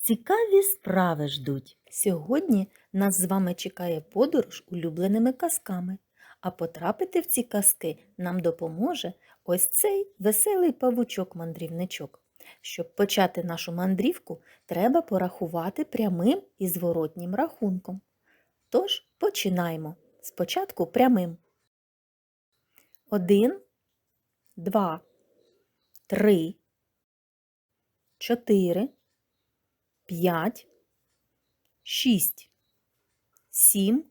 цікаві справи ждуть. Сьогодні нас з вами чекає подорож улюбленими казками. А потрапити в ці казки нам допоможе ось цей веселий павучок-мандрівничок. Щоб почати нашу мандрівку, треба порахувати прямим і зворотнім рахунком. Тож починаємо. Спочатку прямим. Один, два, три, чотири, п'ять, шість, сім,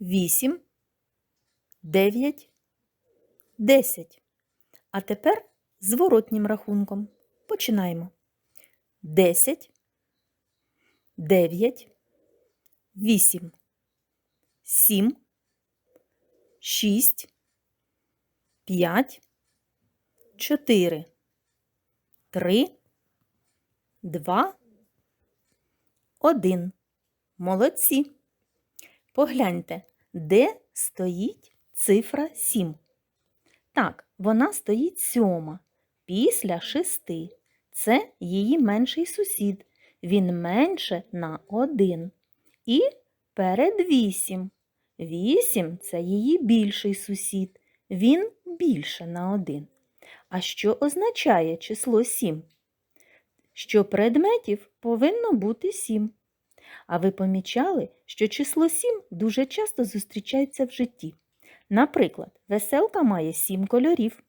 вісім, дев'ять, десять. А тепер зворотнім рахунком. Починаємо. 10, 9, 8, 7, 6, 5, 4, 3, 2, 1. Молодці. Погляньте, де стоїть цифра 7. Так, вона стоїть сьома після шести. Це її менший сусід. Він менше на один. І перед вісім. Вісім це її більший сусід. Він більше на один. А що означає число сім? Що предметів повинно бути сім. А ви помічали, що число сім дуже часто зустрічається в житті. Наприклад, веселка має сім кольорів.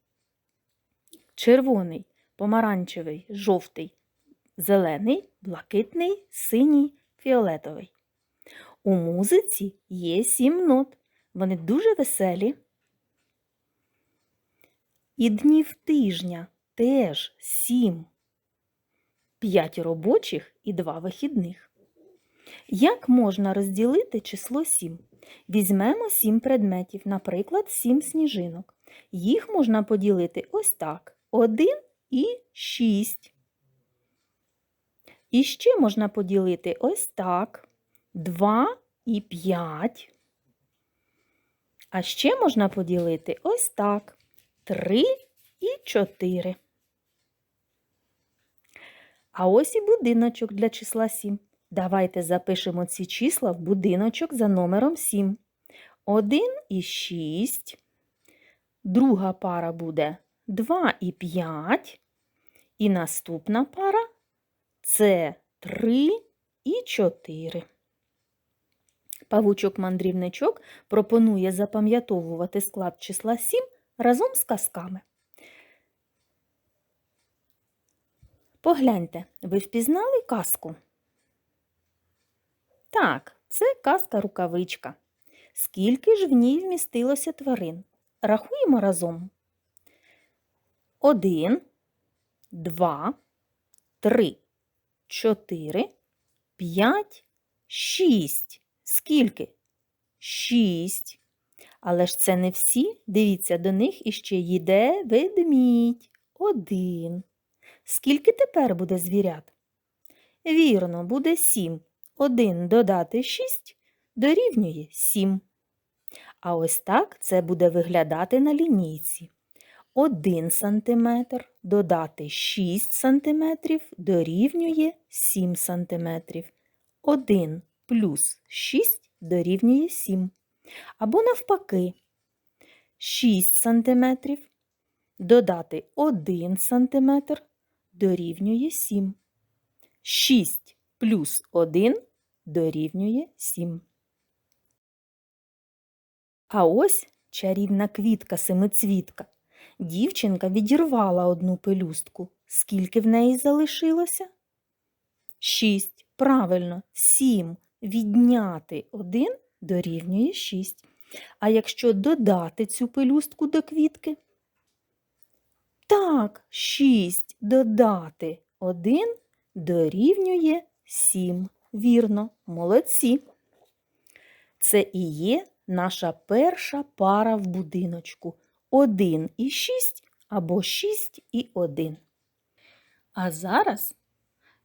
Червоний, помаранчевий, жовтий, зелений, блакитний, синій, фіолетовий. У музиці є сім нот. Вони дуже веселі. І днів тижня теж сім. П'ять робочих і два вихідних. Як можна розділити число сім? Візьмемо сім предметів, наприклад, сім сніжинок. Їх можна поділити ось так: 1 і 6. І ще можна поділити ось так: 2 і 5. А ще можна поділити ось так: 3 і 4. А ось і будиночок для числа 7. Давайте запишемо ці числа в будиночок за номером 7. 1 і 6. Друга пара буде 2 і 5. І наступна пара це 3 і 4. Павучок-мандрівничок пропонує запам'ятовувати склад числа 7 разом з казками. Погляньте, ви впізнали казку? Так, це казка-рукавичка. Скільки ж в ній вмістилося тварин? Рахуємо разом. Один, два, три, чотири, п'ять, шість. Скільки? Шість. Але ж це не всі. Дивіться, до них іще йде ведмідь. Один. Скільки тепер буде звірят? Вірно, буде сім. Один додати шість дорівнює сім. А ось так це буде виглядати на лінійці. 1 см додати 6 см дорівнює 7 см. 1 плюс 6 дорівнює 7. Або навпаки, 6 см додати 1 см дорівнює 7. 6 плюс 1 дорівнює 7. А ось чарівна квітка семицвітка. Дівчинка відірвала одну пелюстку. Скільки в неї залишилося? Шість. Правильно, сім. Відняти один дорівнює шість. А якщо додати цю пелюстку до квітки? Так, шість додати один дорівнює сім. Вірно, молодці. Це і є наша перша пара в будиночку. Один і шість або шість і один. А зараз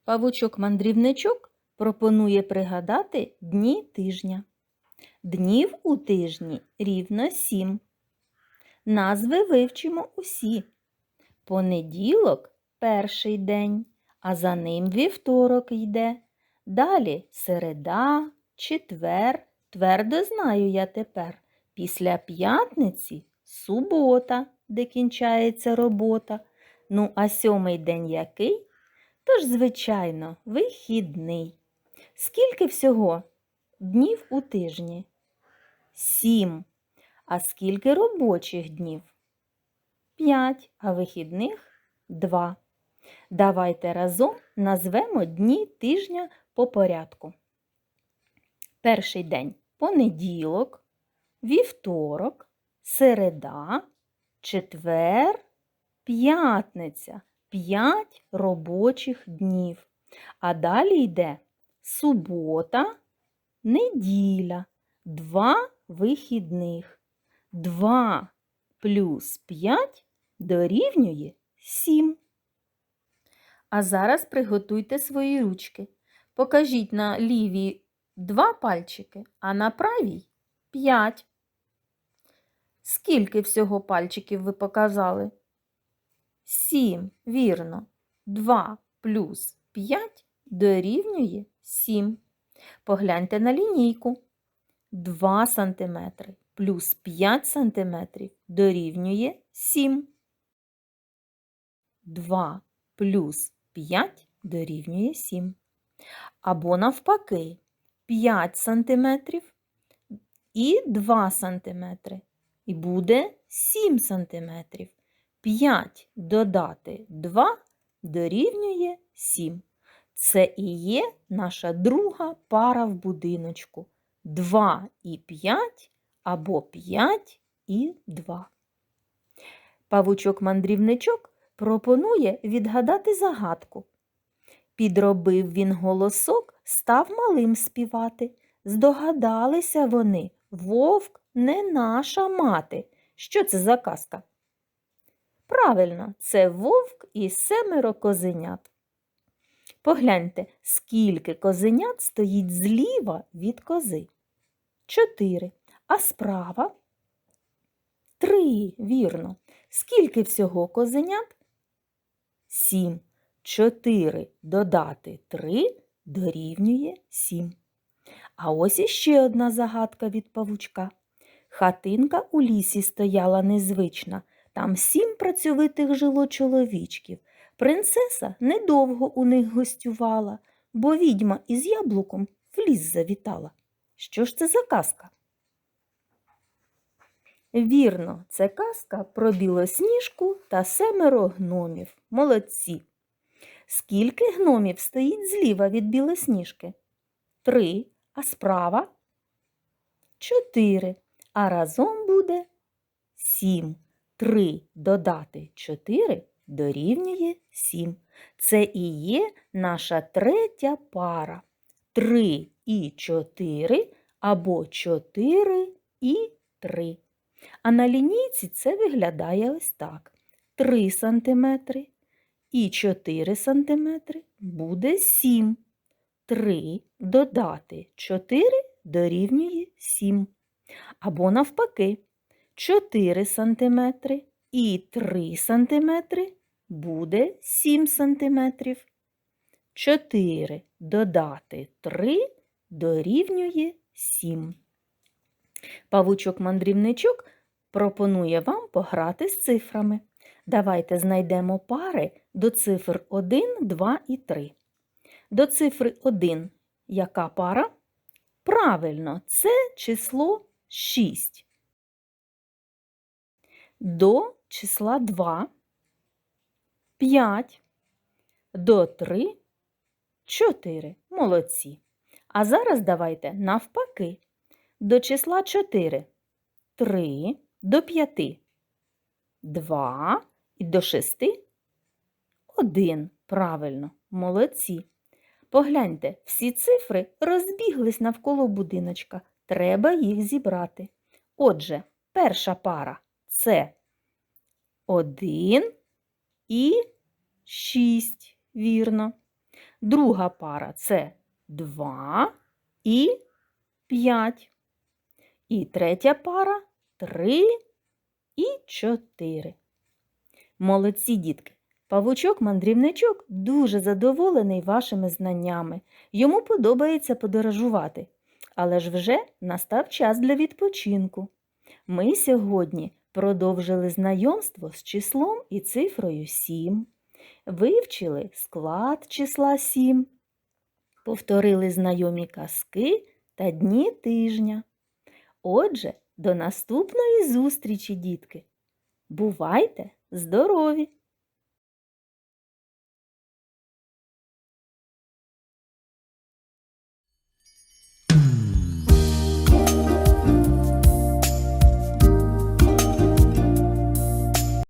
павучок-мандрівничок пропонує пригадати дні тижня. Днів у тижні рівно сім. Назви вивчимо усі. Понеділок перший день, а за ним вівторок йде. Далі середа, четвер, твердо знаю я тепер. Після п'ятниці субота, де кінчається робота. Ну, а сьомий день який? Тож, звичайно, вихідний. Скільки всього днів у тижні? Сім. А скільки робочих днів? П'ять, а вихідних два. Давайте разом назвемо дні тижня по порядку. Перший день понеділок, вівторок, середа, четвер, п'ятниця. П'ять робочих днів. А далі йде субота, неділя, два вихідних. Два плюс п'ять дорівнює сім. А зараз приготуйте свої ручки. Покажіть на лівій два пальчики, а на правій п'ять. Скільки всього пальчиків ви показали? Сім, вірно. Два плюс п'ять дорівнює сім. Погляньте на лінійку. 2 см плюс 5 см дорівнює 7. 2 плюс 5 дорівнює 7. Або навпаки, 5 см і 2 см. І буде 7 см. 5 додати 2 дорівнює 7. Це і є наша друга пара в будиночку. 2 і 5 або 5 і 2. Павучок-мандрівничок пропонує відгадати загадку. Підробив він голосок, став малим співати. Здогадалися вони, вовк не наша мати. Що це за казка? Правильно, це вовк і семеро козенят. Погляньте, скільки козенят стоїть зліва від кози. Чотири. А справа? Три, вірно. Скільки всього козенят? Сім. Чотири додати три дорівнює сім. А ось іще одна загадка від павучка. Хатинка у лісі стояла незвична. Там сім працьовитих жило чоловічків. Принцеса недовго у них гостювала, бо відьма із яблуком в ліс завітала. Що ж це за казка? Вірно, це казка про білосніжку та семеро гномів. Молодці. Скільки гномів стоїть зліва від білосніжки? Три, а справа? Чотири. А разом буде сім. Три додати чотири дорівнює сім. Це і є наша третя пара. Три і чотири або чотири і три. А на лінійці це виглядає ось так. 3 см і 4 см буде 7. 3 додати 4 дорівнює 7. Або навпаки, 4 см і 3 см буде 7 см. 4 додати 3 дорівнює 7. Павучок-мандрівничок пропонує вам пограти з цифрами. Давайте знайдемо пари до цифр 1, 2 і 3. До цифри 1 яка пара? Правильно, це число 6. До числа 2 5. До 3 4. Молодці. А зараз давайте навпаки. До числа 4 3, до 5 2 і до 6 1. Правильно, молодці. Погляньте, всі цифри розбіглись навколо будиночка. Треба їх зібрати. Отже, перша пара це 1 і 6, вірно. Друга пара це 2 і 5. І третя пара 3 і 4. Молодці, дітки! Павучок-мандрівничок дуже задоволений вашими знаннями. Йому подобається подорожувати. Але ж вже настав час для відпочинку. Ми сьогодні продовжили знайомство з числом і цифрою 7, вивчили склад числа 7, повторили знайомі казки та дні тижня. Отже, до наступної зустрічі, дітки! Бувайте здорові!